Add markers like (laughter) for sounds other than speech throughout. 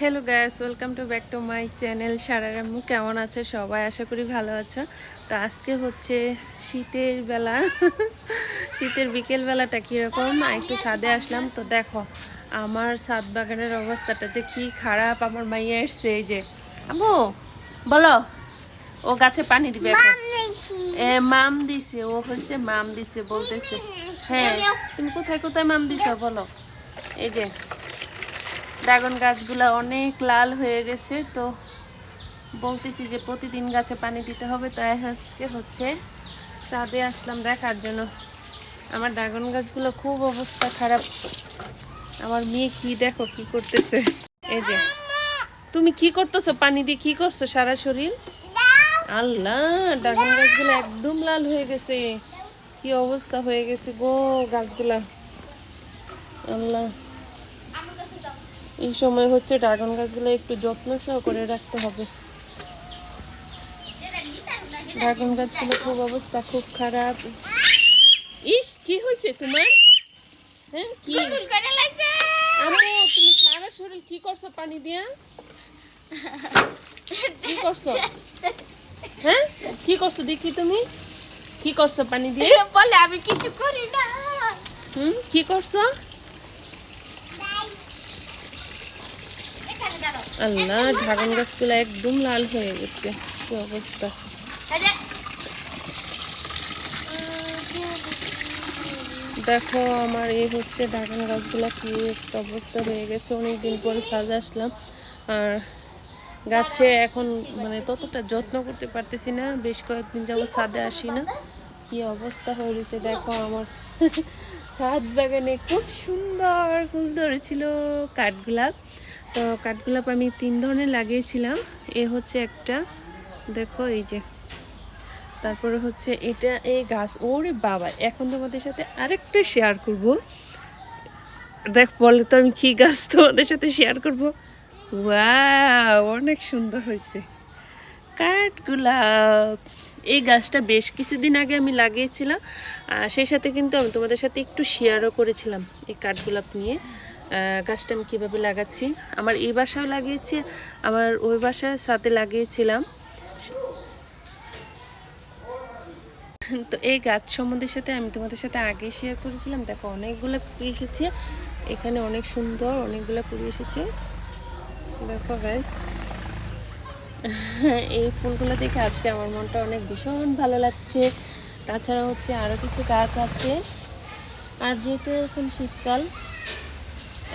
Hello guys welcome to back to my channel সারার আম্মু কেমন আছে? সবাই আশা করি ভালো আছো। তো আজকে হচ্ছে শীতের বেলা। শীতের বিকেল বেলাটা কীরকম? একটু ছাদে আসলাম। তো দেখো আমার ছাদ বাগানের অবস্থাটা যে কি খারাপ আমার মাইয়া এসছে। এই যে আম্মু বলো ও গাছে পানি দিবে এখন। এ মাম দিছে ও হচ্ছে মাম দিছে বলতেছে। হ্যাঁ তুমি কোথায় কোথায় মাম দিছো? বলো। এই যে ড্রাগন গাছগুলো অনেক লাল হয়ে গেছে, তো বলতেছি যে প্রতিদিন গাছে পানি দিতে হবে তো আজকে হচ্ছে চাঁদে আসলাম দেখার জন্য। আমার ড্রাগন গাছগুলো খুব অবস্থা খারাপ। আমার মেয়ে কি দেখো, কি করতেছে? এই যে, তুমি কি করতেছো? পানি দিয়ে কি করছ সারা শরীর? আল্লাহ, ড্রাগন গাছগুলো একদম লাল হয়ে গেছে। কি অবস্থা হয়ে গেছে গো গাছগুলা। আল্লাহ। এই সময় হচ্ছে ড্রাগন গাছগুলো একটু যত্ন সহ করে রাখতে হবে। ড্রাগন গাছগুলো খুব অবস্থা খুব খারাপ। ইস কি হয়েছে তোমার? হ্যাঁ কি? তুমি সারা শরীর কি করছ পানি দিয়া? কি করছ? হ্যাঁ কি করছ দেখি তুমি? কি করছ পানি দিয়ে? বলে আমি কিছু করি না। হুম কি করছ এখানে দাঁড়াও আল্লাহ ড্রাগন গাছগুলো একদম লাল হয়ে গেছে। কি অবস্থা? দেখো, আমার এই হচ্ছে ড্রাগন গাছগুলো কি একটা অবস্থা হয়ে গেছে। অনেক দিন পরে সাজে আসলাম। আর গাছে এখন মানে ততটা যত্ন করতে পারতেছি না। বেশ কয়েকদিন যাব ছাদে আসি না। কি অবস্থা হয়ে গেছে দেখো আমার। ছাদ বাগানে খুব সুন্দর ফুল ধরেছিল কাঠগোলাপ। তো কাঠগোলাপ আমি তিন ধরনের লাগিয়েছিলাম। এ হচ্ছে একটা, দেখো এই যে। তারপরে হচ্ছে এটা এই গাছ, ওরে বাবা, এখন তোমাদের সাথে আরেকটা শেয়ার করব। দেখ, বলে তো আমি কি গাছ তোমাদের সাথে শেয়ার করব? ওয়া অনেক সুন্দর হয়েছে। কাঠগোলাপ। এই গাছটা বেশ কিছুদিন আগে আমি লাগিয়েছিলাম, আর সেই সাথে কিন্তু আমি তোমাদের সাথে একটু শেয়ারও করেছিলাম এই কাঠগোলাপ নিয়ে। গাছটা আমি কীভাবে লাগাচ্ছি? আমার এই বাসাও লাগিয়েছি, আমার ওই বাসার সাথে লাগিয়েছিলাম। তো এই গাছ সম্বন্ধের সাথে আমি তোমাদের সাথে আগে শেয়ার করেছিলাম। দেখো, অনেকগুলো কুড়ি এসেছে। এখানে অনেক সুন্দর অনেকগুলো কুড়ি এসেছে। দেখো গাছ এই ফুলগুলো দেখে আজকে আমার মনটা অনেক ভীষণ ভালো লাগছে। তাছাড়া হচ্ছে আরও কিছু গাছ আছে। আর যেহেতু এখন শীতকাল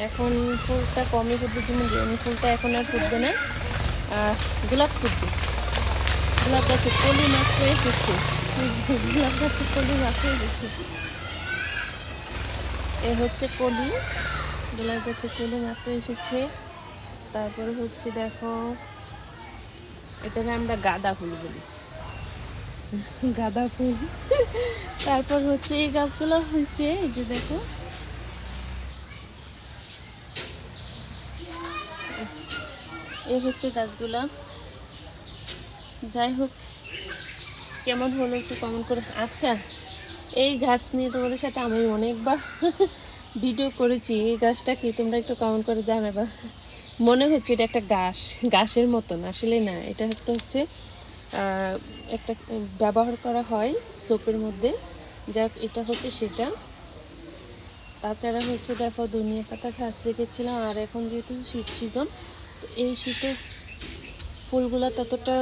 এখন ফুলটা কমই ফুটবে, তুমি ফুলটা এখন আর ফুটবে না। গোলাপ ফুটবে। গোলাপ গাছে কলি মাত্র এসেছে গোলাপ গাছে কলি মাত্র এসেছে এ হচ্ছে কলি। গোলাপ গাছে কলি মাত্র এসেছে। তারপরে হচ্ছে দেখো, এটাকে আমরা গাঁদা ফুল বলি। গাঁদা ফুল। তারপর হচ্ছে এই গাছগুলো হয়েছে, এই যে দেখো। এই হচ্ছে গাছগুলা। যাই হোক, কেমন হলো একটু কমেন্ট করে। আচ্ছা এই গাছ নিয়ে তোমাদের সাথে আমি অনেকবার (laughs) ভিডিও করেছি। এই গাছটা কি তোমরা একটু কমেন্ট করে জানাবা? মনে হচ্ছে এটা একটা গাছ, গাছের মতন। আসলে না, এটা একটা হচ্ছে একটা ব্যবহার করা হয় সোপের মধ্যে। যাক, এটা হচ্ছে সেটা। তাছাড়া হচ্ছে দেখো, ধনিয়া পাতা গাছ রেখেছিলাম আর এখন যেহেতু শীত সিজন তো এই শীতে ফুলগুলা ততটা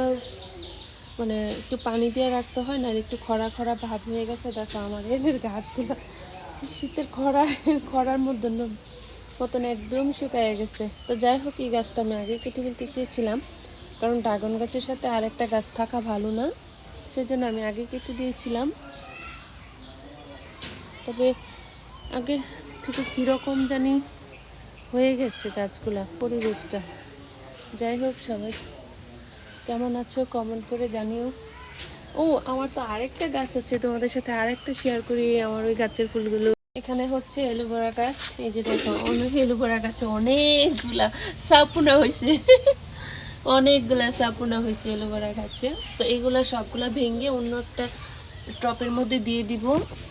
মানে একটু পানি দিয়ে রাখতে হয় না, আর একটু খরা খরা ভাব হয়ে গেছে, দেখো আমার এনের গাছগুলো। শীতের খরা, খরার মধ্যে মতন একদম শুকায় গেছে। তো যাই হোক, এই গাছটা আমি আগে কেটে ফেলতে চেয়েছিলাম, কারণ ড্রাগন গাছের সাথে আরেকটা গাছ থাকা ভালো না, সেজন্য আমি আগে কেটে দিয়েছিলাম। তবে আগে থেকে কীরকম জানি হয়ে গেছে গাছগুলা, পরিবেশটা। যাই হোক সবাই, কেমন আছো কমেন্ট করে জানিও। ও, আমার তো আরেকটা গাছ আছে তোমাদের সাথে আরেকটা শেয়ার করি, আমার ওই গাছের ফুলগুলো। এখানে হচ্ছে এলোভেরা গাছ, এই যে দেখো, অনেক এলোভেরা গাছে অনেকগুলা সাপুনা হয়েছে অনেকগুলা সাপুনা হয়েছে এলোভেরা গাছে। তো এগুলা সবগুলা ভেঙে অন্য একটা টপের মধ্যে দিয়ে দিব,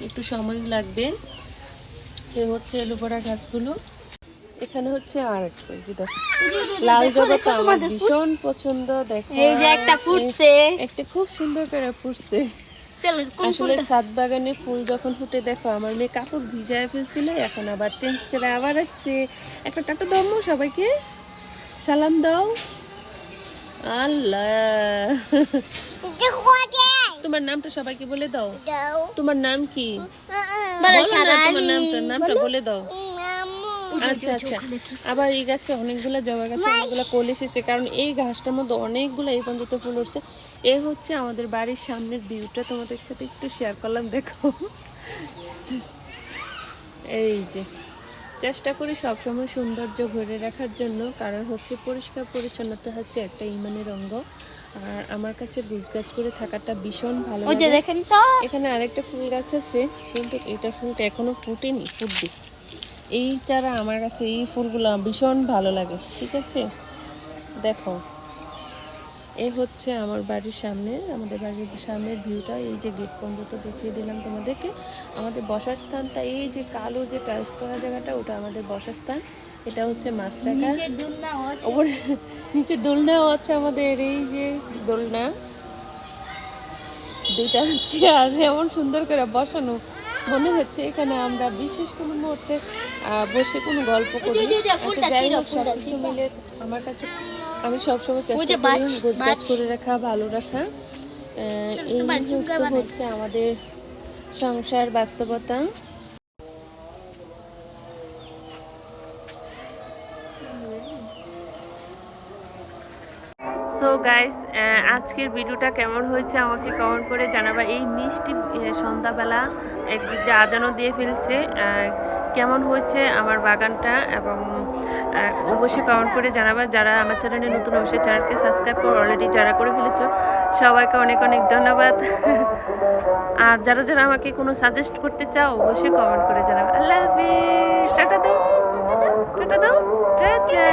একটু সময় লাগবে। এ হচ্ছে এলোভেরা গাছগুলো। এখানে হচ্ছে আর একটা যে দেখো। লাল জবা তো আমার ভীষণ পছন্দ দেখো। এই যে একটা ফুটছে। একটা খুব সুন্দর করে ফুটছে। আসলে সাত বাগানে ফুল যখন ফুটে দেখো আমার মেয়ে কাপড় ভিজায় ফেলছিল এখন আবার চেঞ্জ করে আবার আসছে। একটা টাটা দাও সবাইকে। সালাম দাও। আল্লাহ। তোমার নামটা সবাইকে বলে দাও। তোমার নাম কি? তোমার নামটা নামটা বলে দাও। আচ্ছা আচ্ছা। আবার এই গাছে অনেকগুলো জবা গাছে অনেকগুলো কোল এসেছে কারণ এই গাছটার মধ্যে অনেকগুলো এই পর্যন্ত ফুল উঠছে। এ হচ্ছে আমাদের বাড়ির সামনের ভিউটা তোমাদের সাথে একটু শেয়ার করলাম দেখো। এই যে চেষ্টা করি সবসময় সৌন্দর্য ধরে রাখার জন্য কারণ হচ্ছে পরিষ্কার পরিচ্ছন্নতা হচ্ছে একটা ইমানের অঙ্গ। আর আমার কাছে গাছ করে থাকাটা ভীষণ ভালো। দেখেন তো। এখানে আরেকটা ফুল গাছ আছে কিন্তু এটা ফুলটা এখনও ফুটেনি ফুটবে। এই চারা আমার কাছে এই ফুলগুলো ভীষণ ভালো লাগে ঠিক আছে? দেখো এ হচ্ছে আমার বাড়ির সামনে আমাদের বাড়ির সামনের ভিউটা এই যে গেট পর্যন্ত দেখিয়ে দিলাম তোমাদেরকে। আমাদের বসার স্থানটা এই যে কালো যে টাইলস করা জায়গাটা ওটা আমাদের বসার স্থান। এটা হচ্ছে মাছ রাখার নিচে ওপরে নিচে দোলনাও আছে আমাদের এই যে দোলনা। দুইটা চেয়ার এমন সুন্দর করে বসানো মনে হচ্ছে এখানে আমরা বিশেষ কোনো মুহূর্তে বসে কোনো গল্প করি আচ্ছা, যাই হোক সব সবকিছু মিলে আমার কাছে আমি সবসময় চেষ্টা করি মাছ, গোছ গাছ মাছ। করে রাখা ভালো রাখা আহ, এই। হচ্ছে আমাদের সংসার বাস্তবতা হ্যাঁ, আজকের ভিডিওটা কেমন হয়েছে আমাকে কমেন্ট করে জানাবা। এই মিষ্টি সন্ধ্যাবেলা একদিক দিয়ে আজানো দিয়ে ফেলছে। কেমন হয়েছে আমার বাগানটা এবং অবশ্যই কমেন্ট করে জানাবা। যারা আমার চ্যানেলে নতুন, অবশ্যই চ্যানেলকে সাবস্ক্রাইব করে অলরেডি যারা করে ফেলেছ, সবাইকে অনেক অনেক ধন্যবাদ। আর যারা যারা আমাকে কোনো সাজেস্ট করতে চাও, অবশ্যই কমেন্ট করে জানাবে। আল্লাহ হাফিজ। টাটা দাও টাটা দাও। টাটা।